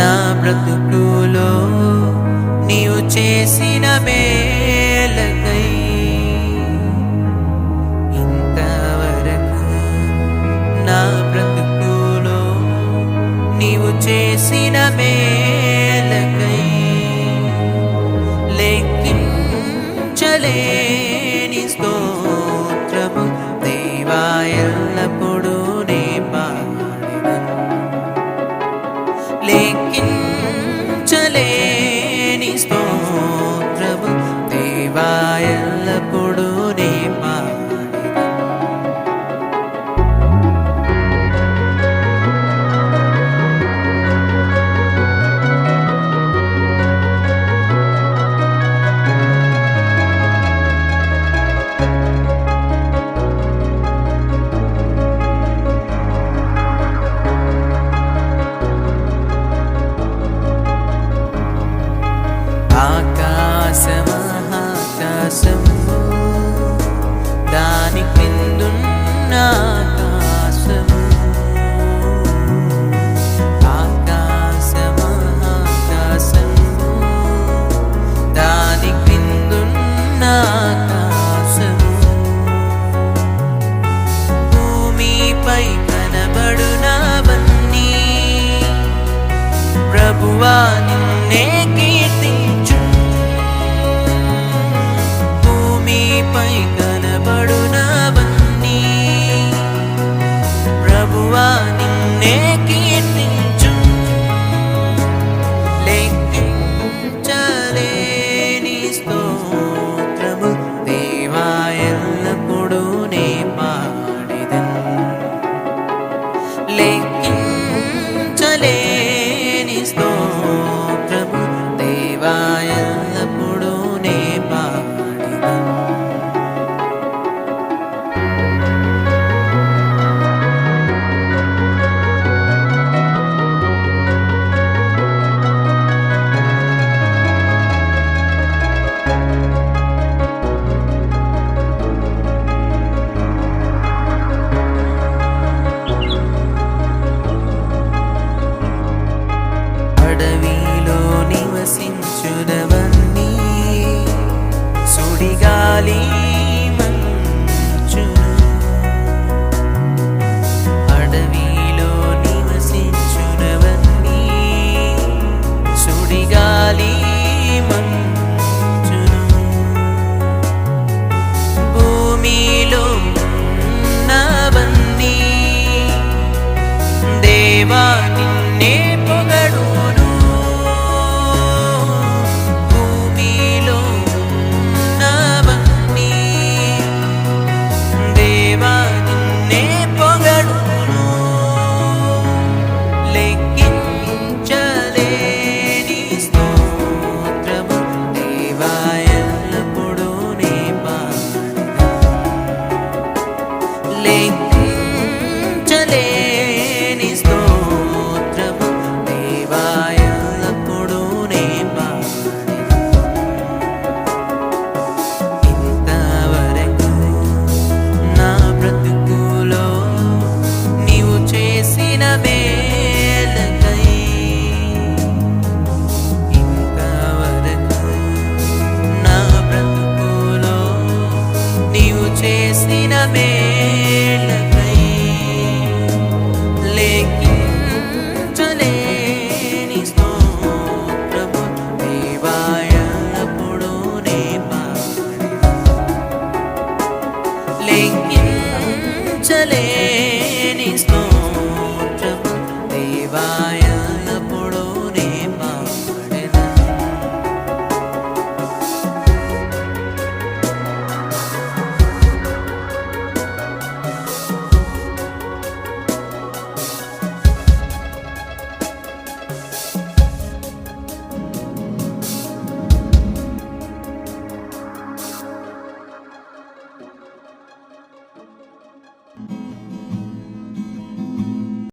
నా బ్రతుకులో నీవు చేసిన మేలకై ఇంతవరకు నా బ్రతుకులో నీవు చేసిన మేలు ఆకాశము. భూమిపై కనబడునవన్నీ. ప్రభువా నిన్ను lên. listening.